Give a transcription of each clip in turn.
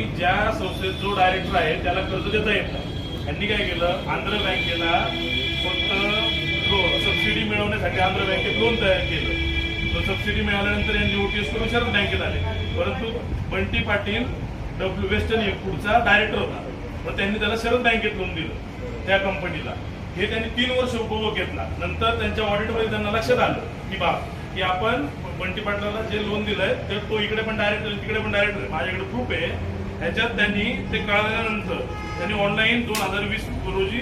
ज्या संस्थेत जो डायरेक्टर आहे त्याला कर्ज देता येत नाही. त्यांनी काय केलं? आंध्र बँकेला फक्त सबसिडी मिळवण्यासाठी आंध्र बँकेत लोन तयार केलं. तो सबसिडी मिळाल्यानंतर यांनी ओटीएस करून शरद बँकेत आले. परंतु बंटी पाटील डब्ल्यू वेस्टर्न एअरपोर्टचा डायरेक्टर होता. व त्यांनी त्याला शरद बँकेत लोन दिलं त्या कंपनीला हे त्यांनी तीन वर्ष उपभोग घेतला. नंतर त्यांच्या ऑडिटमध्ये त्यांना लक्षात आलं की बाप की आपण बंटी पाटलाला जे लोन दिलंय तर तो इकडे पण डायरेक्ट तिकडे पण डायरेक्ट माझ्याकडे प्रूफ आहे. ह्याच्यात त्यांनी ते कळल्यानंतर त्यांनी ऑनलाईन दोन हजार वीस रोजी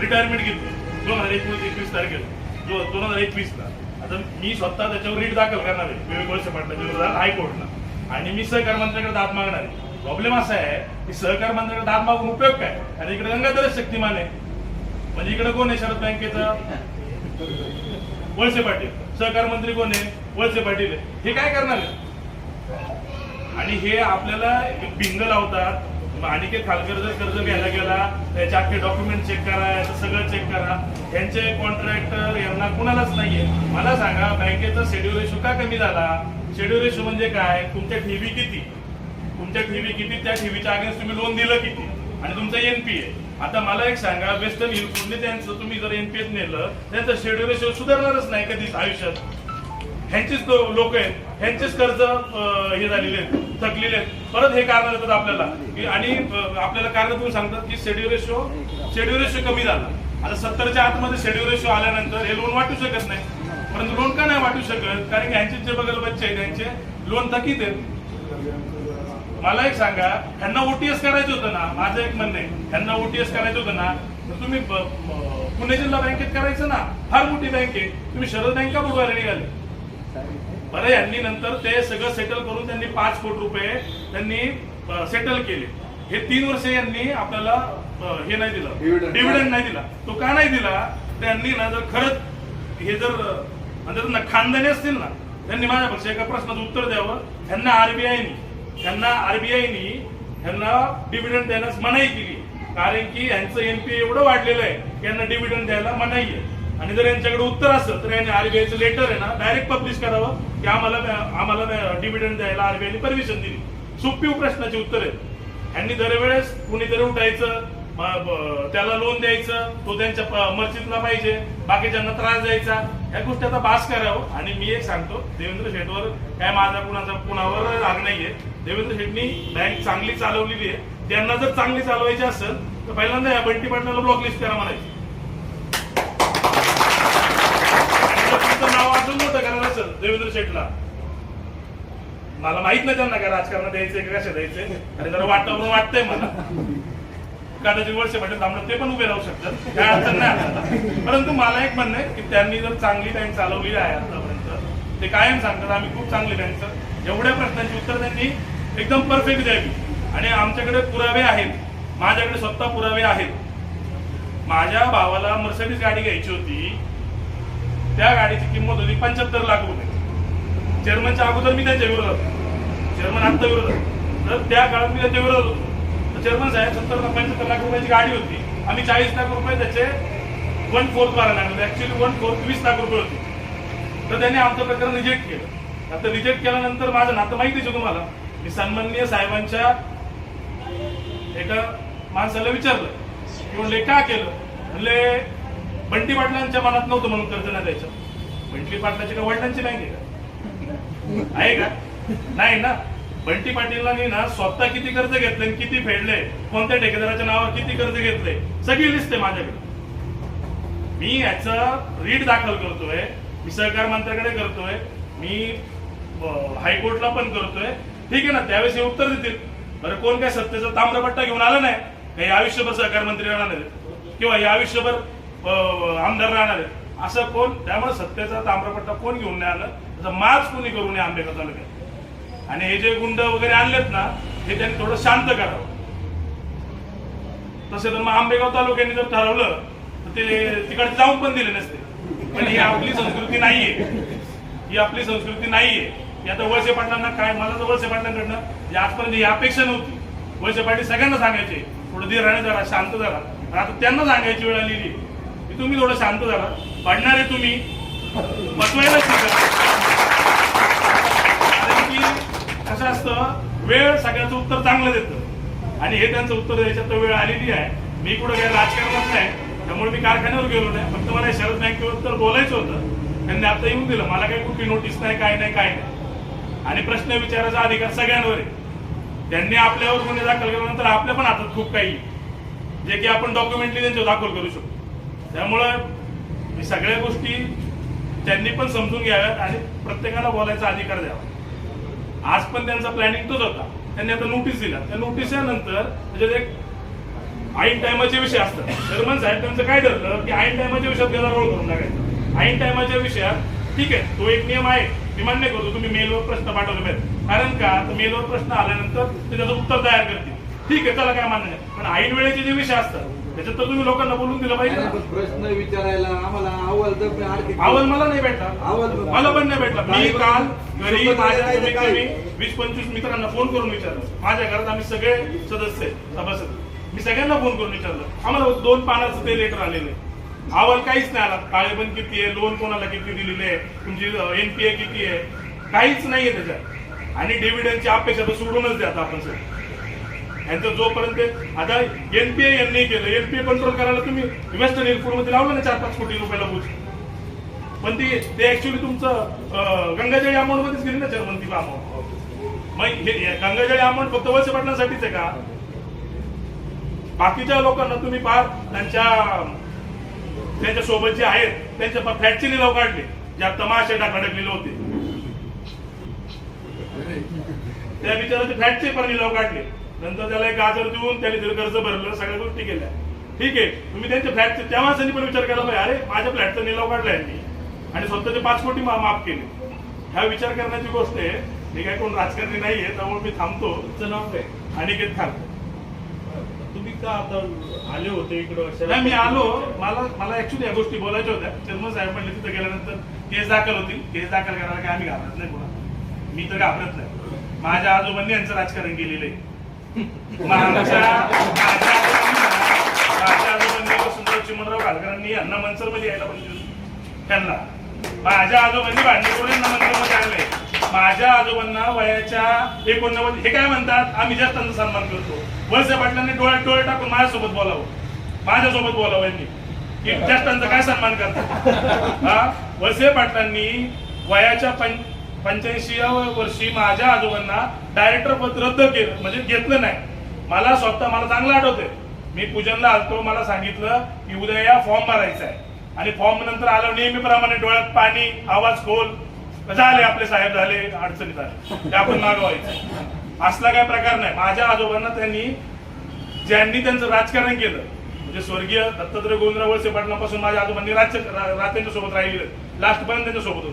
रिटायरमेंट घेतली. दोन हजार एकवीस एकवीस तारखेला. जो दोन हजार एकवीसला. आता मी स्वतः त्याच्यावर रीट दाखल करणार आहे. विवेक वळसे पाटलाच्या विरोधात हायकोर्टला. आणि मी सहकार मंत्र्याकडे दाद मागणार आहे. प्रॉब्लेम असा आहे की सहकार मंत्र्याकडे दाद मागून उपयोग काय? आणि इकडे गंगाधरच शक्तिमान आहे. म्हणजे इकडे कोण आहे शरद बँकेचा? वळसे पाटील. सहकार मंत्री कोण आहे? वळसे पाटील आहे. हे काय करणार आहे? आणि हे आपल्याला भिंग लावतात. अनिकेत खालकर जर कर्ज घ्यायला गेला त्याचे अख्खे डॉक्युमेंट चेक करा याचं सगळं चेक करा. यांचे कॉन्ट्रॅक्टर यांना कुणालाच नाहीये. मला सांगा बँकेचा शेड्यूल रेशो का कमी झाला? शेड्यूल रेशो म्हणजे काय? तुमच्या ठेवी किती? तुमच्या ठेवी किती? त्या ठेवीच्या अगेन्स्ट तुम्ही लोन दिलं किती? आणि तुमचं एनपीए आता मला एक सांगा वेस्टर्न युनिफॉर्मने त्यांचं तुम्ही जर एनपीएस नेलं त्यांचं शेड्यूल रेशो सुधारणारच नाही कधीच आयुष्यात. ह्यांचीच लोक आहेत. ह्यांचेच कर्ज हे झालेले आहेत थकलेले आहेत. परत हे कारण येतात आपल्याला. की आणि आपल्याला कारण तुम्ही सांगतात की शेड्यू रेशो शेड्यू रेशो कमी झाला. आता सत्तरच्या आतमध्ये शेड्यू रेशो आल्यानंतर हे लोन वाटू शकत नाही. परंतु लोन का नाही वाटू शकत? कारण की ह्यांचे जे बगल बच्चे आहेत त्यांचे लोन थकीत आहेत. मला एक सांगा ह्यांना ओटीएस करायचं होतं ना? माझं एक म्हणणं आहे. ह्यांना ओटीएस करायचं होतं ना? तर तुम्ही पुणे जिल्हा बँकेत करायचं ना? फार मोठी बँक आहे. तुम्ही शरद बँका बुडवायला निघाले? बरं यांनी नंतर ते सगळं सेटल करून त्यांनी पाच कोटी रुपये त्यांनी सेटल केले. हे तीन वर्ष यांनी आपल्याला हे नाही दिलं. डिव्हिडंड नाही दिला. तो का नाही दिला? त्यांनी ना जर खरंच हे जर ना खानदानी असतील ना त्यांनी माझ्यापेक्षा एका प्रश्नाचं उत्तर द्यावं. ह्यांना आरबीआयनी ह्यांना आरबीआयनी ह्यांना डिव्हिडंड देण्यास मनाई केली. कारण की यांचं एनपीए एवढं वाढलेलं आहे की यांना डिव्हिडंड द्यायला मनाई आहे. आणि जर यांच्याकडे उत्तर असेल तर यांनी आरबीआयचं लेटर आहे ना डायरेक्ट पब्लिश करावं की आम्हाला आम्हाला डिव्हिडंड द्यायला आरबीआयने परमिशन दिली. सोपी प्रश्नाची उत्तर आहे यांनी दरवेळेस कुणीतरी उठायचं त्याला लोन द्यायचं तो त्यांच्या मर्जीतला पाहिजे बाकीच्यांना त्रास द्यायचा या गोष्टी आता बास करावं. आणि मी एक सांगतो देवेंद्र शेठवर काय माझा कुणाचा कुणावर राग नाहीये. देवेंद्र शेठनी बँक चांगली चालवलेली आहे. त्यांना जर चांगली चालवायची असेल तर पहिल्यांदा या बंटी पाटलाला ब्लॉक लिस्ट करा म्हणायची आणि जर तुमचं नाव अजून मोठं करायला देवेंद्र शेठला. मला माहीत नाही त्यांना काय राजकारणात द्यायचंय का कशा द्यायचंय. आणि जरा वातावरण वाटतंय मला. कदाचित वर्ष पाटील थांबलं ते पण उभे राहू शकतात. काय अडचण नाही परंतु मला एक म्हणणं आहे की त्यांनी जर चांगली बँक चालवली आहे आतापर्यंत ते कायम सांगतात आम्ही खूप चांगली बँक एवढ्या प्रश्नांची उत्तर त्यांनी एकदम परफेक्ट द्यावी. आणि आमच्याकडे पुरावे आहेत. माझ्याकडे स्वतः पुरावे आहेत. माझ्या भावाला मर्सडीज गाडी घ्यायची होती. त्या गाडीची किंमत होती पंच्याहत्तर लाख रुपये. चेअरमनच्या अगोदर मी त्यांच्या विरोधात होतो. चेअरमन आत्ता विरोधात तर त्या काळात मी त्यांच्या विरोधात होतो. तर चेअरमन साहेब सत्तर पंच्याहत्तर लाख रुपयाची गाडी होती. आम्ही चाळीस लाख रुपये त्याचे वन फोर्थ भरायला लागले ऍक्च्युली वन फोर्थ वीस लाख रुपये होते. तर त्यांनी आमचं प्रकरण रिजेक्ट केलं. आता रिजेक्ट केल्यानंतर माझं नातं माहितीच आहे तुम्हाला. मी सन्माननीय साहेबांच्या एका माणसाला विचारलं. की म्हणले का केलं? म्हणले बंटी पाटलांच्या मनात नव्हतं म्हणून कर्ज नाही द्यायचं. बंटी पाटलाची का वडिलांची बँक आहे का आहे का? नाही ना. बंटी पाटीलांनी ना स्वतः किती कर्ज घेतले आणि किती फेडले कोणत्या ठेकेदाराच्या नावावर किती कर्ज घेतले सगळी लिस्ट आहे माझ्याकडे. मी याचा रीड दाखल करतोय मी सहकार मंत्र्याकडे करतोय मी हायकोर्टला पण करतोय. ठीक आहे ना त्यावेळेस हे उत्तर देतील. बरं कोण काय सत्तेचा ताम्रपट्टा घेऊन आला नाही काही आयुष्यभर सहकार मंत्री राहणार किंवा हे आयुष्यभर आमदार राहणार आहेत. असं कोण? त्यामुळे सत्तेचा ताम्रपट्टा कोण घेऊन नाही आलं त्याचा माज कोणी करू नये आंबेगाव तालुक्यात? आणि हे जे गुंड वगैरे आणलेत ना हे त्यांनी थोडं शांत करावं. तसे तर मग आंबेगाव तालुक्याने जर ठरवलं तर ते तिकडे जाऊन पण दिले नसते. पण ही आपली संस्कृती नाहीये. ही आपली संस्कृती नाहीये. ही आता वळसे पाटलांना काय मला तर वळसे पाटलांकडनं आजपर्यंत ही अपेक्षा नव्हती. वळसे पाटील सगळ्यांना सांगायचे थोडं राहणे जरा शांत जरा. आता त्यांना सांगायची वेळ आलेली की तुम्ही थोडं शांत जरा पडणारे तुम्ही. बसवायला शिका. कारण की कसं असतं वेळ सगळ्याचं उत्तर चांगलं देतं. आणि हे त्यांचं उत्तर द्यायच्यात तर वेळ आलेली आहे. मी कुठं काही राजकारणात नाही. त्यामुळे मी कारखान्यावर गेलो नाही. फक्त मला शरद बँकेवर तर बोलायचं होतं. त्यांनी आता येऊन दिलं. मला काही कुठली नोटीस नाही काय नाही काय नाही. आणि प्रश्न विचारायचा अधिकार सगळ्यांवर आहे. त्यांनी आपल्यावर गुन्हे दाखल केल्यानंतर आपल्या पण हातात खूप काही जे की आपण डॉक्युमेंटली त्यांच्यावर दाखल करू शकतो. त्यामुळं मी सगळ्या गोष्टी त्यांनी पण समजून घ्याव्यात आणि प्रत्येकाला बोलायचा अधिकार द्यावा. आज पण त्यांचा प्लॅनिंग तोच होता. त्यांनी आता नोटीस दिला. त्या नोटीसनंतर त्याच्यात एक ऐन टायमाचे विषय असतात. शर्मन साहेब त्यांचं काय ठरलं की ऐन टायमाच्या विषयात गदारोळ करून टाकायचं. ऐन टायमाच्या विषयात ठीक आहे तो एक नियम आहे. मी मान्य करतो तुम्ही मेलवर प्रश्न पाठवले पाहिजे कारण का? मेलवर प्रश्न आल्यानंतर ते त्याचं उत्तर तयार करतील. ठीक आहे त्याला काय मान्य नाही. पण ऐन वेळेचे जे विषय असतात त्याच्यात तर तुम्ही लोकांना बोलून दिलं पाहिजे प्रश्न विचारायला आम्हाला अहवाल आर्थिक अहवाल मला नाही भेटला. अहवाल मला पण नाही भेटला. मी काल घरी माझ्या कमीत? कमी वीस पंचवीस मित्रांना फोन करून विचारलं. माझ्या घरात आम्ही सगळे सदस्य सभासद मी सगळ्यांना फोन करून विचारलं. आम्हाला दोन पानाचं ते लेटर आलेलं आहे अहवाल काहीच नाही आला. काळेबंद किती आहे? लोन कोणाला किती दिलेले आहे? तुमची एनपीए किती आहे? काहीच नाहीये त्याच्यात. आणि डिव्हिडंडची अपेक्षा तर सोडूनच द्या आता आपण सर यांचं जोपर्यंत आता एनपीए यांनी केलं एनपीए कंट्रोल करायला तुम्ही वेस्टर्न एअरपोर्टमध्ये लावलं ना चार पाच कोटी रुपयाला बोच पण ती ते ऍक्च्युली तुमचं गंगाजळी अमाऊंट मध्येच गेली ना चर्मन ती अमाऊंट मग हे गंगाजळी अमाऊंट फक्त वळसे पाटलांसाठीच आहे का? बाकीच्या लोकांना तुम्ही फार त्यांच्या त्यांच्यासोबत जे आहेत त्यांच्या फ्लॅटचे लिलाव काढले ज्या तमाशे टाकले होते. त्या बिचाराचे फ्लॅटचे पण लिलाव काढले. नंतर त्याला एक गाजर देऊन त्याने तिथे कर्ज भरलं सगळ्या गोष्टी केल्या. ठीक आहे तुम्ही त्यांच्या फ्लॅटचे त्या माणसांनी पण विचार केला पाहिजे अरे माझ्या फ्लॅटचा निलाव काढलाय मी. आणि स्वतःचे पाच कोटी मा- माफ केले. ह्या विचार करण्याची गोष्ट आहे मी काय कोण राजकारणी नाहीये त्यामुळे मी थांबतो. तुमचं नाव काय? अनिकेत खान. तुम्ही का आता आले होते इकडं? नाही मी आलो. मला मला ऍक्च्युली या गोष्टी बोलायच्या होत्या. चर्मन साहेब म्हणले तिथे गेल्यानंतर केस दाखल होतील. केस दाखल करायला काय आम्ही घाबरत नाही कोणा मी तर घाबरत नाही. माझ्या आजोबांनी यांचं राजकारण केलेलं आहे. माझ्या आजोबांनी- माझ्या आजोबांनी वसंतराव चिमणराव घालकरांनी यांना यायला पाहिजे त्यांना. माझ्या आजोबांनी भांडणे करून यांना आणले. माझ्या आजोबांना वयाच्या एकोणनव्वद हे काय म्हणतात? आम्ही जास्त सन्मान करतो. वळसे पाटलांनी डोळ्यात डोळे टाकून माझ्यासोबत बोलावं. माझ्यासोबत बोलावं यांनी. की ज्येष्ठांचा काय सन्मान करतात? हा? वळसे पाटलांनी वयाच्या पंच पंच्याऐंशी वर्षी माझ्या आजोबांना डायरेक्टर पद रद्द केलं. म्हणजे घेतलं नाही. मला स्वतः मला चांगलं आठवतंय. मी पूजनला आलतो मला सांगितलं की उद्या या फॉर्म भरायचा आहे. आणि फॉर्म नंतर आलं नेहमीप्रमाणे डोळ्यात पाणी आवाज खोल झाले आपले साहेब झाले अडचणीत आले. ते आपण मागवायचं. असला काय प्रकार नाही. माझ्या आजोबांना त्यांनी ज्यांनी त्यांचं राजकारण केलं म्हणजे स्वर्गीय दत्तात्रय गोविंदराव वळसे पाटलांपासून माझ्या आजोबांनी राज्य रा- सोबत राहिले लास्ट पर्यंत त्यांच्यासोबत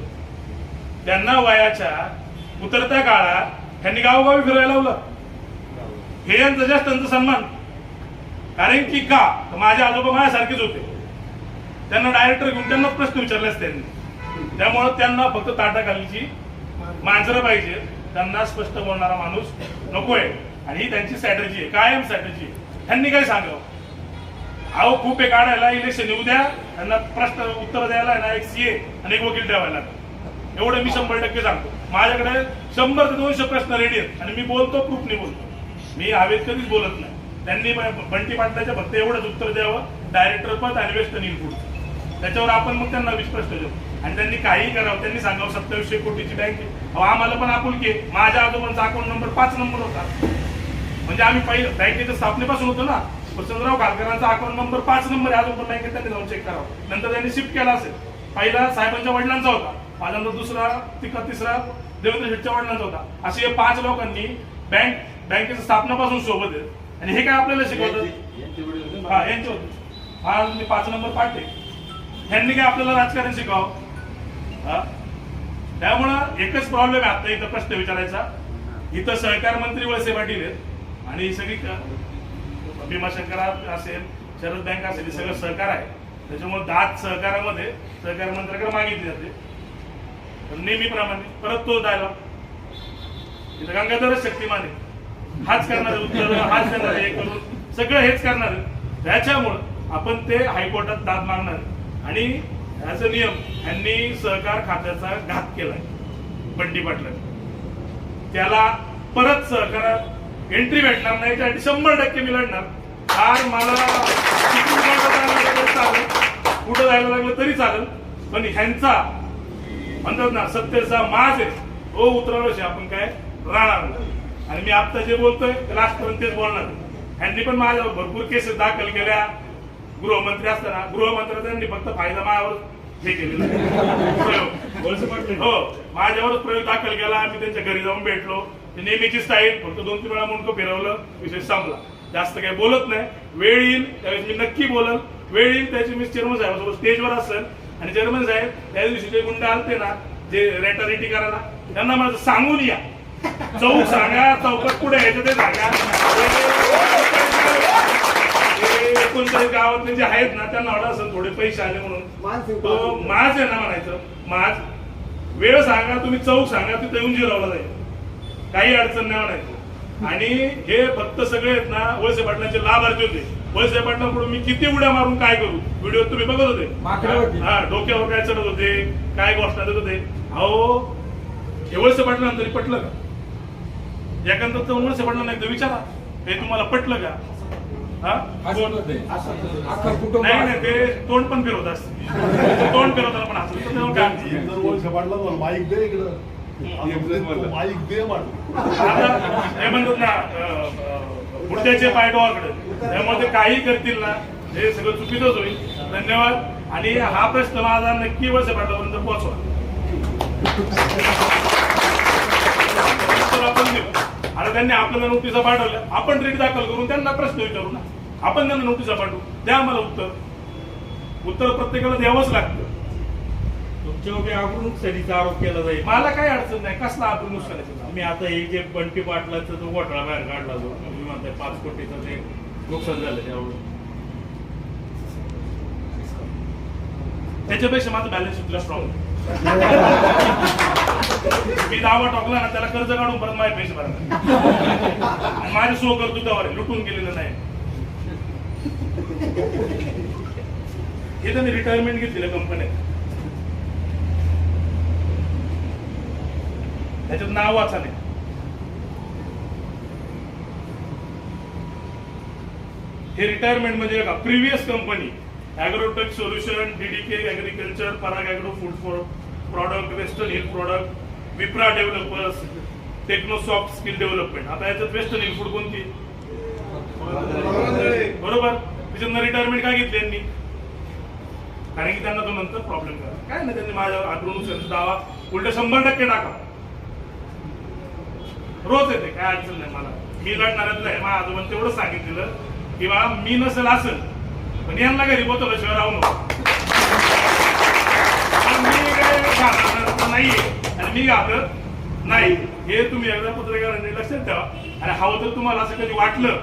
त्यांना वयाच्या उतरत्या काळात त्यांनी गावोगावी फिरायला लावलं. हे यांचं जास्त त्यांचा सन्मान. कारण की का? तर माझे आजोबा माझ्यासारखेच होते. त्यांना डायरेक्टर घेऊन त्यांना प्रश्न विचारलेच त्यांनी. त्यामुळं त्यांना फक्त ताटाखालीची मांजरं पाहिजे त्यांना स्पष्ट बोलणारा माणूस नकोय. आणि ही त्यांची स्ट्रॅटजी आहे. कायम स्ट्रॅटजी आहे. त्यांनी काय सांगावं? अहो खूप एक काढायला इलेक्शन येऊ द्या. त्यांना प्रश्न उत्तर द्यायला ना एक सीए आणि एक वकील ठेवायला. लागेल. एवढं मी शंभर टक्के सांगतो. माझ्याकडे शंभर ते दोनशे प्रश्न रेडी आहेत. आणि मी बोलतो प्रूफनी बोलतो. मी हवेत कधीच बोलत नाही. त्यांनी बंटी पाटलाच्या फक्त एवढंच उत्तर द्यावं. डायरेक्टर पद आणि वेस्टर्न इनपुट त्याच्यावर आपण मग त्यांना वीस प्रश्न देऊ. आणि त्यांनी काही करावं. त्यांनी सांगावं सत्तावीसशे कोटीची बँक आहे. अहो आम्हाला पण आपुलकी माझ्या आजोबांचा अकाउंट नंबर पाच नंबर होता. म्हणजे आम्ही पहिलं बँकेच्या स्थापनेपासून होतो ना. वसंतराव घालकरांचा अकाउंट नंबर पाच नंबर आहे. बँकेत त्यांनी जाऊन चेक करावं. नंतर त्यांनी शिफ्ट केला असेल. पहिला साहेबांच्या वडिलांचा होता. माझ्यानंतर दुसरा तिका तिसरा देवेंद्र शेटच्या वडिलांचा होता. असे हे पाच लोकांनी बँक बँकेच्या स्थापनापासून सोबत आहेत. आणि हे काय आपल्याला शिकवतात. हा यांचे होते. हा मी पाच नंबर पाठे ह्यांनी काय आपल्याला राजकारण शिकावं? हा? त्यामुळं एकच प्रॉब्लेम आहे आता इथं प्रश्न विचारायचा. इथं सहकार मंत्री वळसे पाटील आहेत. आणि सगळी भीमाशंकर असेल शरद बँक असेल हे सगळं सहकार आहे. त्याच्यामुळे दात सहकारामध्ये सहकार मंत्र्याकडे मागितली जाते. नेहमीप्रमाणे परत तो डायलॉग इथं गंगाधरच शक्तिमान आहे. हाच करणार आहे उत्तर हाच करणार हे करून सगळं हेच करणार त्याच्यामुळं आपण ते हायकोर्टात दाद मागणार आणि ह्याचा नियम यांनी सहकार खात्याचा घात केलाय बंडी पाटलांनी. त्याला परत सहकारात एंट्री भेटणार नाही त्यासाठी शंभर टक्के मी लढणार. फार मला कुठं जायला लागलं तरी चालेल. पण ह्यांचा म्हणतात ना सत्तेचा माज आहे. तो उतरवल्याशिवाय आपण काय राहणार नाही. आणि मी आता जे बोलतोय लास्ट पर्यंत तेच बोलणार ह्यांनी पण माझ्यावर भरपूर केसेस दाखल केल्या. गृहमंत्री असताना गृहमंत्री त्यांनी फक्त फायदा माझ्यावर हे केलेलं आहे. हो माझ्यावरच प्रयोग दाखल केला. मी त्यांच्या घरी जाऊन भेटलो. ते नेहमीची स्टाईल फक्त दोन तीन वेळा मुंडकं फिरवलं. विषय संपला. जास्त काही बोलत नाही. वेळ येईल त्यावेळेस मी नक्की बोलल. वेळ येईल त्याची मी चेअरमन साहेबांसोबत स्टेजवर असेल. आणि चेअरमन साहेब त्या दिवशी जे गुंड आलते ना जे रेटारेटी करायला त्यांना माझं सांगून या. चौक सांगा चौकात पुढे यायचं ते सांगा. हे एकोणचाळीस गावातले जे आहेत ना त्यांना आवडा असेल थोडे पैसे आले म्हणून. तो माझ आहे ना म्हणायचं माझ वेळ सांगा तुम्ही चौक सांगा तिथे येऊन जिरवला जाईल. काही अडचण नाही म्हणायचं. आणि हे फक्त सगळे आहेत ना वळसे पाटलांचे लाभार्थी होते. वळसे पाटलांकडून मी किती उड्या मारून काय करू? व्हिडिओ तुम्ही बघत होती. हा डोक्यावर काय चढत होते? काय गोष्ट देत होते? अहो हे वळसे पाटलांना तरी पटलं का? एखादं तर वळसे पाटलांना एकदा विचारा. हे तुम्हाला पटलं का? हा? नाही नाही ते तोंड पण फिरवत असते तोंड फिरवताना पण हसलं तर तेव्हा काय एक जर वर्ष पाडला तर माईक दे इकडं. माईक दे हे म्हणतात ना पुढच्याचे पाय डोळाकडे त्यामुळे ते काही करतील ना हे सगळं चुकीचंच होईल. धन्यवाद. आणि हा प्रश्न माझा नक्की वर्ष पाठवापर्यंत पोहोचवा. उत्तर आपण देऊ. आता त्यांनी आपल्याला नोटिसा पाठवल्या. आपण रेट दाखल करून त्यांना प्रश्न विचारू ना. आपण त्यांना नोटिसा पाठवू. द्या आम्हाला उत्तर. उत्तर प्रत्येकाला द्यावंच लागतं. सरीचा आरोप केला जाईल. मला काही अडचण नाही. कसला आपण नुकसानाची? मी आता हे जे बंटी पाटलाचा जो घोटाळा बाहेर काढला जो तुम्ही म्हणताय पाच कोटीचं ते नुकसान झालं त्यावर त्याच्यापेक्षा माझं बॅलन्स शीटला स्ट्रॉंग मी दावा टाकला ना त्याला कर्ज काढून परत माझे पैसे भरणार माझे सो करतो त्यावर लुटून गेलेलं नाही. हे त्यांनी रिटायरमेंट घेतलेलं कंपनीत त्याच्यात नाव वाचा नाही हे रिटायरमेंट म्हणजे का previous company agrotech solution DDK agriculture Parag agro food product western hill product Vipra developers technosoft skill development आता याच्यात वेस्टर्न हिल फूड कोणती? बरोबर? त्याच्यातनं रिटायरमेंट काय घेतली यांनी? कारण की त्यांना तो नंतर प्रॉब्लेम करा काय नाही त्यांनी माझ्यावर आग्रह दावा उलट शंभर टक्के टाका. रोज येते काय अडचण नाही मला. मी लढणाऱ्यातलं आहे माझ्या आजोबांनी तेवढं सांगितलेलं. किंवा मी नसेल असेल पण यांना घरी बोतवल्याशिवाय राहू नको. मी काय घाबरणार नाहीये आणि मी घाबरत नाही. हे तुम्ही एकदा पत्रकारांनी लक्षात ठेवा. आणि हवं तर तुम्हाला असं कधी वाटलं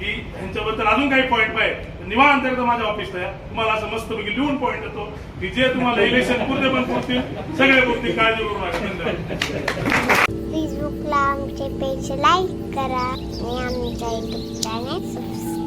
की ह्यांच्याबद्दल अजून काही पॉईंट पाहिजे निवांत एकदा माझ्या ऑफिसला या. तुम्हाला असं मस्तपैकी लिहून पॉईंट येतो की जे तुम्हाला इलेक्शन पुरते पण पुरतील सगळे पुरतील काळजी करू नका. धन्यवाद. फेसबुकला आमचे पेज लाईक करा आणि आमच्या युट्यूब